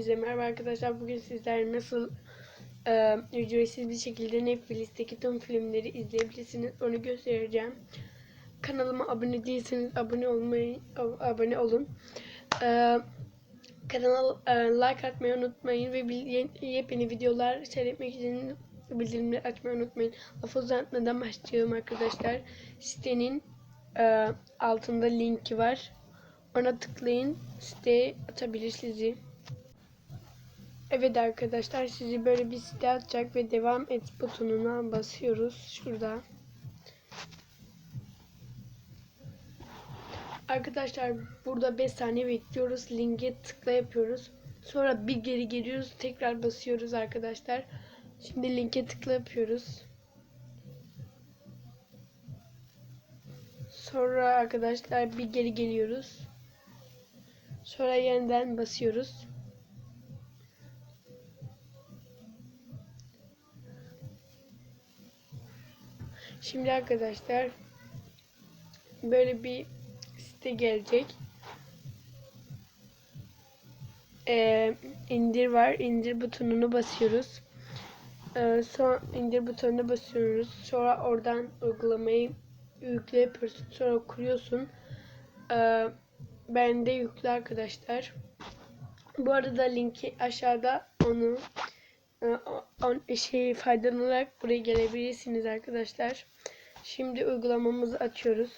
Hepinize merhaba arkadaşlar. Bugün sizler nasıl e, ücretsiz bir şekilde Netflix'teki tüm filmleri izleyebilirsiniz onu göstereceğim. Kanalıma abone değilseniz abone olmayı ab- abone olun. E, kanala e, like atmayı unutmayın ve yepyeni videolar seyretmek için bildirimleri açmayı unutmayın. Lafı uzatmadan başlayalım arkadaşlar. Sitenin e, altında linki var. Ona tıklayın. Siteye atabilir sizi. Evet arkadaşlar sizi böyle bir site atacak ve devam et butonuna basıyoruz. Şurada. Arkadaşlar burada 5 saniye bekliyoruz. Linke tıkla yapıyoruz. Sonra bir geri geliyoruz. Tekrar basıyoruz arkadaşlar. Şimdi linke tıkla yapıyoruz. Sonra arkadaşlar bir geri geliyoruz. Sonra yeniden basıyoruz. Şimdi arkadaşlar böyle bir site gelecek. Ee, indir var. İndir butonunu basıyoruz. Ee, sonra indir butonuna basıyoruz. Sonra oradan uygulamayı yükle yapıyorsun. Sonra kuruyorsun. Ee, ben de yükle arkadaşlar. Bu arada linki aşağıda onu on, şey faydalanarak buraya gelebilirsiniz arkadaşlar. Şimdi uygulamamızı açıyoruz.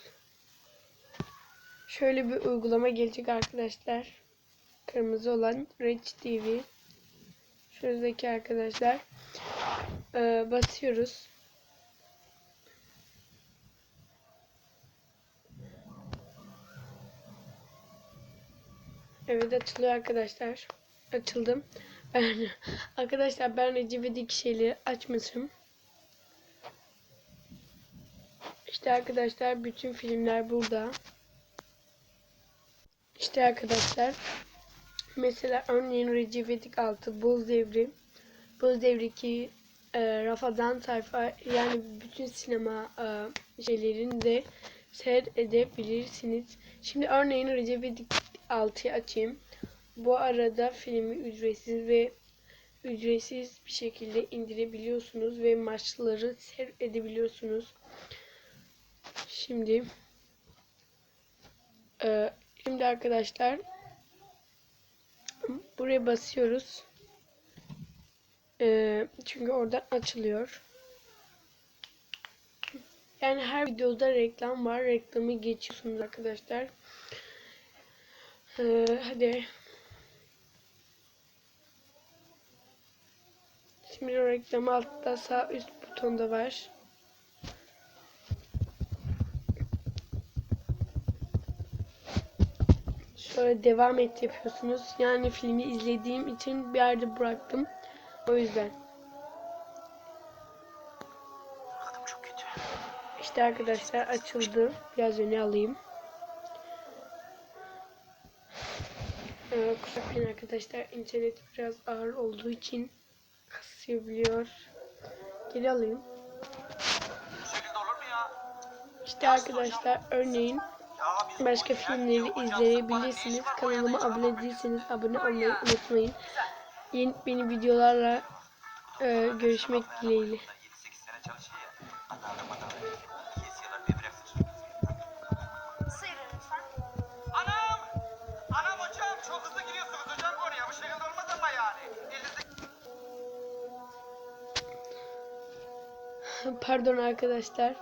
Şöyle bir uygulama gelecek arkadaşlar. Kırmızı olan Rich TV. Şuradaki arkadaşlar. Ee, basıyoruz. Evet açılıyor arkadaşlar. Açıldım. Ben arkadaşlar ben Recep'deki şeyleri açmışım. İşte arkadaşlar bütün filmler burada. İşte arkadaşlar mesela örneğin Recep İvedik 6 Buz Devri Buz Devri 2 e, Rafadan sayfa yani bütün sinema e, şeylerini de seyredebilirsiniz. Şimdi örneğin Recep İvedik 6'yı açayım. Bu arada filmi ücretsiz ve ücretsiz bir şekilde indirebiliyorsunuz ve maçları seyredebiliyorsunuz. Şimdi e, şimdi arkadaşlar buraya basıyoruz. E, çünkü oradan açılıyor. Yani her videoda reklam var. Reklamı geçiyorsunuz arkadaşlar. Ee, hadi. O reklamı altta sağ üst butonda var. Şöyle devam et yapıyorsunuz. Yani filmi izlediğim için bir yerde bıraktım. O yüzden. İşte arkadaşlar açıldı. Biraz öne alayım. Ee, kusura arkadaşlar. internet biraz ağır olduğu için kasabiliyor. Geri alayım. İşte arkadaşlar örneğin başka filmleri izleyebilirsiniz. Kanalıma abone değilseniz abone olmayı unutmayın. Yeni beni videolarla e, görüşmek dileğiyle. Pardon arkadaşlar.